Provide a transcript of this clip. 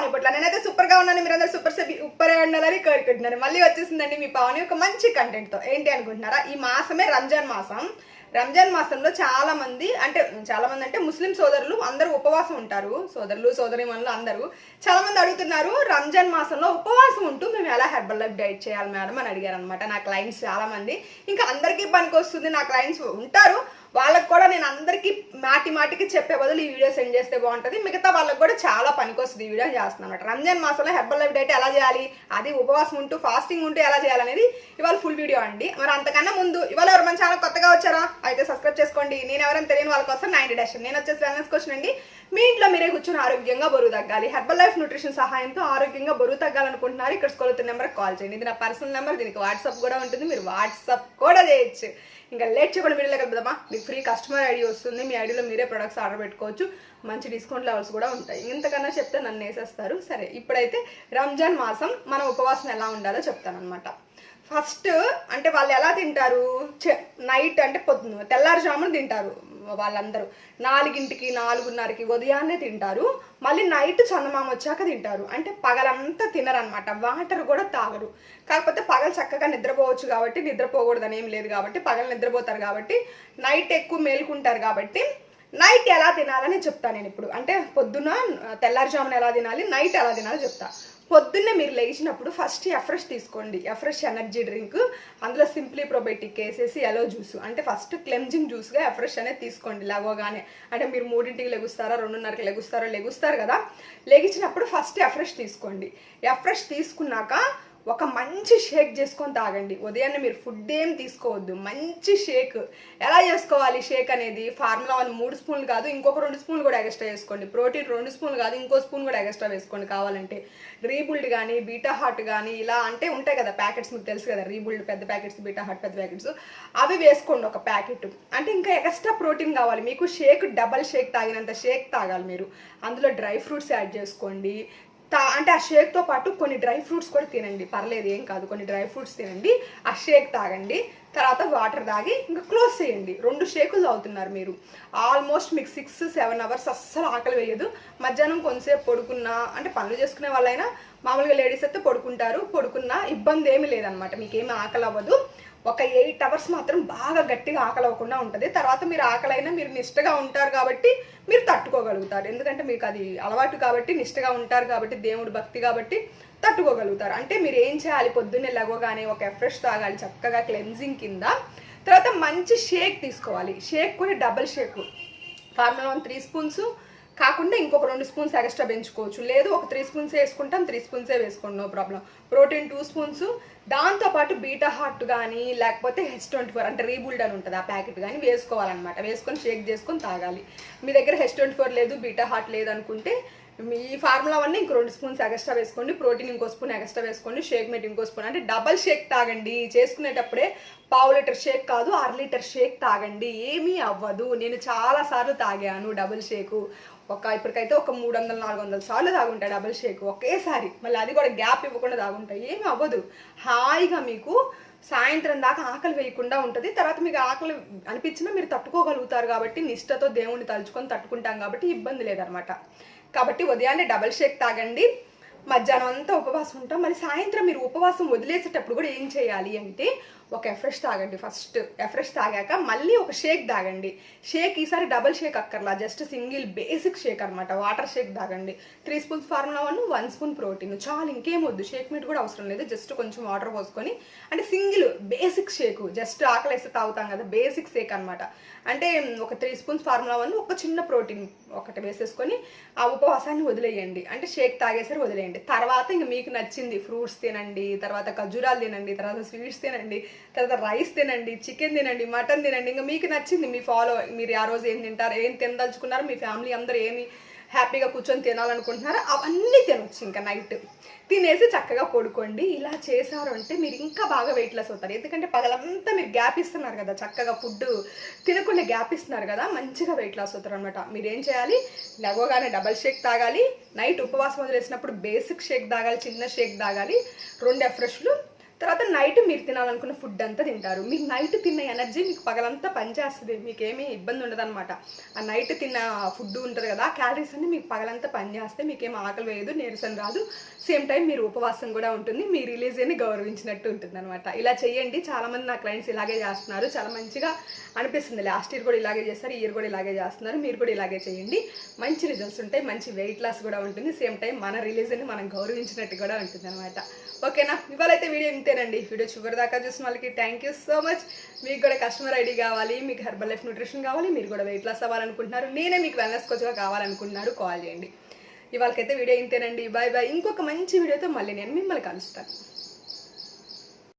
పావని. పట్ల నేనైతే సూపర్గా ఉన్నాను. మీరందరూ సూపర్ సూపర్ ఉండాలని కోరుకుంటున్నాను. మళ్ళీ వచ్చేసిందండి మీ పావని ఒక మంచి కంటెంట్తో ఏంటి అనుకుంటున్నారా? ఈ మాసమే రంజాన్ మాసం. రంజాన్ మాసంలో చాలా మంది అంటే చాలా మంది అంటే ముస్లిం సోదరులు అందరూ ఉపవాసం ఉంటారు. సోదరులు సోదరిమణులు అందరూ చాలా మంది అడుగుతున్నారు రంజాన్ మాసంలో ఉపవాసం ఉంటూ మేము ఎలా హెర్బల్ లైఫ్ డైట్ చేయాలి మేడం అని అడిగారు అనమాట నా క్లయింట్స్ చాలా మంది ఇంకా అందరికీ పనికి వస్తుంది నా క్లయింట్స్ ఉంటారు. వాళ్ళకి కూడా నేను అందరికీ మాటి మాటికి చెప్పే బదులు ఈ వీడియో సెండ్ చేస్తే బాగుంటుంది. మిగతా వాళ్ళకి కూడా చాలా పనికొస్తుంది ఈ వీడియో చేస్తున్నాను అనమాట రంజాన్ మాసంలో హెర్బల్ లైఫ్ డైట్ ఎలా చేయాలి? అది ఉపవాసం ఉంటూ ఫాస్టింగ్ ఉంటూ ఎలా చేయాలనేది ఇవాళ ఫుల్ వీడియో అండి. మరి అంతకన్నా ముందు ఇవాళ ఎవరు మన ఛానల్ కొత్తగా వచ్చారా? అయితే సబ్స్క్రైబ్ చేసుకోండి. నేను ఎవరైనా తెలియని వాళ్ళ కోసం నైన్ డేషన్. నేను వచ్చేసి వెల్నెస్ క్వశ్చన్ అండి. మీ ఇంట్లో మీరే కూర్చొని ఆరోగ్యంగా బరువు తగ్గాలి. హెర్బల్ లైఫ్ న్యూట్రిషన్ సహాయంతో ఆరోగ్యంగా బరువు తగ్గాలనుకుంటున్నారు. ఇక్కడ స్కూల్ నెంబర్ కాల్ చేయండి. ఇది నా పర్సనల్ నెంబర్ దీనికి వాట్సాప్ కూడా ఉంటుంది. మీరు వాట్సాప్ కూడా చేయొచ్చు. ఇంకా లేట్ చేయకుండా వీడియోలో కలుపుదామా మీకు ఫ్రీ కస్టమర్ ఐడి వస్తుంది మీ ఐడిలో మీరే ప్రొడక్ట్స్ ఆర్డర్ పెట్టుకోవచ్చు. మంచి డిస్కౌంట్ లెవెల్స్ కూడా ఉంటాయి. ఇంతకన్నా చెప్తే నన్ను వేసేస్తారు. సరే ఇప్పుడైతే రంజాన్ మాసం మన ఉపవాసం ఎలా ఉండాలో చెప్తానమాట ఫస్ట్ అంటే వాళ్ళు ఎలా తింటారు? నైట్ అంటే పొద్దున తెల్లారుజామున తింటారు వాళ్ళందరూ. నాలుగింటికి నాలుగున్నరకి ఉదయాన్నే తింటారు. మళ్ళీ నైట్ చందమామ వచ్చాక తింటారు. అంటే పగలంతా తినరనమాట. వాటర్ కూడా తాగరు. కాకపోతే పగలు చక్కగా నిద్రపోవచ్చు కాబట్టి నిద్రపోకూడదని ఏం లేదు కాబట్టి పగలు నిద్రపోతారు కాబట్టి నైట్ ఎక్కువ మేలుకుంటారు కాబట్టి నైట్ ఎలా తినాలని చెప్తాను నేను ఇప్పుడు. అంటే పొద్దున తెల్లారుజామున ఎలా తినాలి నైట్ ఎలా తినాలో చెప్తా. పొద్దున్నే మీరు లేచినప్పుడు ఫస్ట్ ఎఫ్రెష్ తీసుకోండి. ఎఫ్రెష్ ఎనర్జీ డ్రింక్ అందులో సింప్లీ ప్రొబయోటిక్ వేసేసి ఎలో జ్యూస్ అంటే ఫస్ట్ క్లెంజింగ్ జ్యూస్గా ఎఫ్రెష్ అనేది తీసుకోండి లేవగానే అంటే మీరు మూడింటికి లెగుస్తారా రెండున్నరకి లెగుస్తారో లెగుస్తారు కదా. లెగిచినప్పుడు ఫస్ట్ ఎఫ్రెష్ తీసుకోండి. ఎఫ్రెష్ తీసుకున్నాక ఒక మంచి షేక్ చేసుకొని తాగండి. ఉదయాన్నే మీరు ఫుడ్ ఏం తీసుకోవద్దు. మంచి షేక్. ఎలా చేసుకోవాలి షేక్ అనేది? ఫార్ములా వన్ మూడు స్పూన్లు కాదు ఇంకొక రెండు స్పూన్లు కూడా ఎక్స్ట్రా వేసుకోండి. ప్రోటీన్ రెండు స్పూన్లు కాదు ఇంకో స్పూన్ కూడా ఎక్స్ట్రా వేసుకోండి కావాలంటే. రీబుల్డ్ కానీ బీటా హాట్ కానీ ఇలా అంటే ఉంటాయి కదా ప్యాకెట్స్ మీకు తెలుసు కదా రీబుల్డ్ పెద్ద ప్యాకెట్స్ బీటా హాట్ పెద్ద ప్యాకెట్స్. అవి వేసుకోండి ఒక ప్యాకెట్. అంటే ఇంకా ఎక్స్ట్రా ప్రోటీన్ కావాలి. మీకు షేక్ డబల్ షేక్ తాగినంత షేక్ తాగాలి మీరు. అందులో డ్రై ఫ్రూట్స్ యాడ్ చేసుకోండి. అంటే ఆ షేక్తో పాటు కొన్ని డ్రై ఫ్రూట్స్ కూడా తినండి. పర్లేదు ఏం కాదు. కొన్ని డ్రై ఫ్రూట్స్ తినండి. ఆ షేక్ తాగండి. తర్వాత వాటర్ తాగి ఇంకా క్లోజ్ చేయండి. రెండు షేకులు తాగుతున్నారు మీరు. ఆల్మోస్ట్ మీకు సిక్స్ సెవెన్ అవర్స్ అస్సలు ఆకలి వేయదు. మధ్యాహ్నం కొంతసేపు పడుకున్నా అంటే పనులు చేసుకునే వాళ్ళైనా మామూలుగా లేడీస్ అయితే పడుకుంటారు. పడుకున్నా ఇబ్బంది ఏమీ లేదనమాట మీకు ఏమి ఆకలి అవ్వదు ఒక ఎయిట్ అవర్స్ మాత్రం బాగా గట్టిగా ఆకలి అవ్వకుండా ఉంటుంది. తర్వాత మీరు ఆకలి అయినా మీరు నిష్టగా ఉంటారు కాబట్టి మీరు తట్టుకోగలుగుతారు. ఎందుకంటే మీకు అది అలవాటు కాబట్టి నిష్టగా ఉంటారు కాబట్టి దేవుడు భక్తి కాబట్టి తట్టుకోగలుగుతారు. అంటే మీరు ఏం చేయాలి? పొద్దున్నే లెగవగానే ఒక ఎఫ్రెష్ తాగాలి చక్కగా క్లెన్జింగ్ కింద. తర్వాత మంచి షేక్ తీసుకోవాలి. షేక్ కూడా double shake formula one three spoons కాకుండా ఇంకొక రెండు స్పూన్స్ ఎక్స్ట్రా పెంచుకోవచ్చు. లేదు ఒక త్రీ స్పూన్స్ వేసుకుంటాం త్రీ స్పూన్సే వేసుకోండి no problem. Protein two spoons. దాంతోపాటు బీటా హార్ట్ కానీ లేకపోతే హెచ్ ట్వంటీ ఫోర్ అంటే రీబుల్డ్ అని ఉంటుంది ఆ ప్యాకెట్ కానీ వేసుకోవాలన్నమాట. వేసుకొని షేక్ చేసుకొని తాగాలి. మీ దగ్గర హెచ్ ట్వంటీ ఫోర్ లేదు బీటా హార్ట్ లేదు అనుకుంటే మీ ఫార్ములా వల్ల ఇంకో రెండు స్పూన్స్ ఎక్స్ట్రా వేసుకోండి. ప్రోటీన్ ఇంకో స్పూన్ ఎక్స్ట్రా వేసుకోండి. షేక్ మేట్ ఇంకో స్పూన్. అంటే డబల్ షేక్ తాగండి. చేసుకునేటప్పుడే పావు లీటర్ షేక్ కాదు అర లీటర్ షేక్ తాగండి. ఏమీ అవ్వదు. నేను చాలాసార్లు తాగాను డబుల్ షేకు. ఒక ఇప్పటికైతే ఒక మూడు వందల నాలుగు వందల సార్లు తాగుంటాయి డబుల్ షేక్ ఒకేసారి. మళ్ళీ అది కూడా గ్యాప్ ఇవ్వకుండా తాగుంటాయి. ఏమీ అవ్వదు. హాయిగా మీకు సాయంత్రం దాకా ఆకలి వేయకుండా ఉంటుంది. తర్వాత మీకు ఆకలి అనిపించినా మీరు తట్టుకోగలుగుతారు కాబట్టి నిష్టతో దేవుణ్ణి తలుచుకొని తట్టుకుంటాం కాబట్టి ఇబ్బంది లేదనమాట. కాబట్టి ఉదయాన్నే డబల్ షేక్ తాగండి. మధ్యాహ్నం అంతా ఉపవాసం ఉంటాం. మరి సాయంత్రం మీరు ఉపవాసం వదిలేసేటప్పుడు కూడా ఏం చేయాలి అంటే ఒక ఎఫ్రెష్ తాగండి ఫస్ట్ ఎఫ్రెష్ తాగాక మళ్ళీ ఒక షేక్ తాగండి. షేక్ ఈసారి డబల్ షేక్ అక్కర్లా. జస్ట్ సింగిల్ బేసిక్ షేక్ అనమాట వాటర్ షేక్ తాగండి. Three spoons formula one one spoon protein చాలు ఇంకేం వద్దు. షేక్ మీట్ కూడా అవసరం లేదు. జస్ట్ కొంచెం వాటర్ పోసుకొని అంటే సింగిల్ బేసిక్ షేక్ జస్ట్ ఆకలి వేస్తే తాగుతాం కదా. బేసిక్ షేక్ అనమాట అంటే ఒక త్రీ స్పూన్స్ ఫార్ములా వన్ ఒక చిన్న ప్రోటీన్ ఒకటి వేసేసుకొని ఆ ఉపవాసాన్ని వదిలేయండి. అంటే షేక్ తాగేసరి వదిలేయండి. తర్వాత ఇంక మీకు నచ్చింది ఫ్రూట్స్ తినండి తర్వాత ఖజూరాలు తినండి తర్వాత స్వీట్స్ తినండి తర్వాత రైస్ తినండి చికెన్ తినండి మటన్ తినండి. ఇంకా మీకు నచ్చింది మీ ఫాలో మీరు ఆ రోజు ఏం తింటారు ఏం తినదలుచుకున్నారు మీ ఫ్యామిలీ అందరూ ఏమి హ్యాపీగా కూర్చొని తినాలనుకుంటున్నారో అవన్నీ తినొచ్చు ఇంకా నైట్ తినేసి చక్కగా పడుకోండి. ఇలా చేశారు అంటే మీరు ఇంకా బాగా వెయిట్ లెస్ అవుతారు. ఎందుకంటే పగలంతా మీరు గ్యాప్ ఇస్తున్నారు కదా చక్కగా ఫుడ్ తినకుండా గ్యాప్ ఇస్తున్నారు కదా మంచిగా వెయిట్ లాస్ అవుతారు అనమాట మీరు ఏం చేయాలి? లెగవగానే డబల్ షేక్ తాగాలి. నైట్ ఉపవాసం వదిలేసినప్పుడు బేసిక్ షేక్ తాగాలి చిన్న షేక్ తాగాలి. రెండు ఎఫ్రెష్లు తర్వాత నైట్ మీరు తినాలనుకున్న ఫుడ్ అంతా తింటారు. మీకు నైట్ తిన్న ఎనర్జీ మీకు పగలంతా పనిచేస్తుంది. మీకు ఏమీ ఇబ్బంది ఉండదు అనమాట ఆ నైట్ తిన్న ఫుడ్ ఉంటుంది కదా ఆ క్యాలరీస్ అన్ని మీకు పగలంతా పనిచేస్తే మీకు ఆకలి వేయదు నీరసం రాదు. సేమ్ టైం మీరు ఉపవాసం కూడా ఉంటుంది. మీ రిలీజియన్ని గౌరవించినట్టు ఉంటుంది అనమాట ఇలా చేయండి చాలా మంది నా క్లయింట్స్ ఇలాగే చేస్తున్నారు. చాలా మంచిగా అనిపిస్తుంది. లాస్ట్ ఇయర్ కూడా ఇలాగే చేస్తారు. ఇయర్ కూడా ఇలాగే చేస్తున్నారు. మీరు కూడా ఇలాగే చేయండి మంచి రిజల్ట్స్ ఉంటాయి. మంచి వెయిట్ లాస్ కూడా ఉంటుంది. సేమ్ టైం మన రిలీజియన్ని మనం గౌరవించినట్టు కూడా ఉంటుంది అనమాట ఓకేనా? ఇవాళ అయితే వీడియో ఇంతేనండి వీడియో చివరి దాకా చూసిన వాళ్ళకి థ్యాంక్ యూ సో మచ్ మీకు కూడా కస్టమర్ ఐడి కావాలి మీకు హెర్బల్ లైఫ్ న్యూట్రిషన్ కావాలి మీరు కూడా వెయిట్ లాస్ అవ్వాలనుకుంటున్నారు. నేనే మీకు వెల్నెస్ కోచ్గా కావాలనుకుంటున్నారు. కాల్ చేయండి. ఇవాళకైతే వీడియో ఇంతేనండి. బాయ్ బాయ్ ఇంకొక మంచి వీడియోతో మళ్ళీ నేను మిమ్మల్ని కలుస్తాను.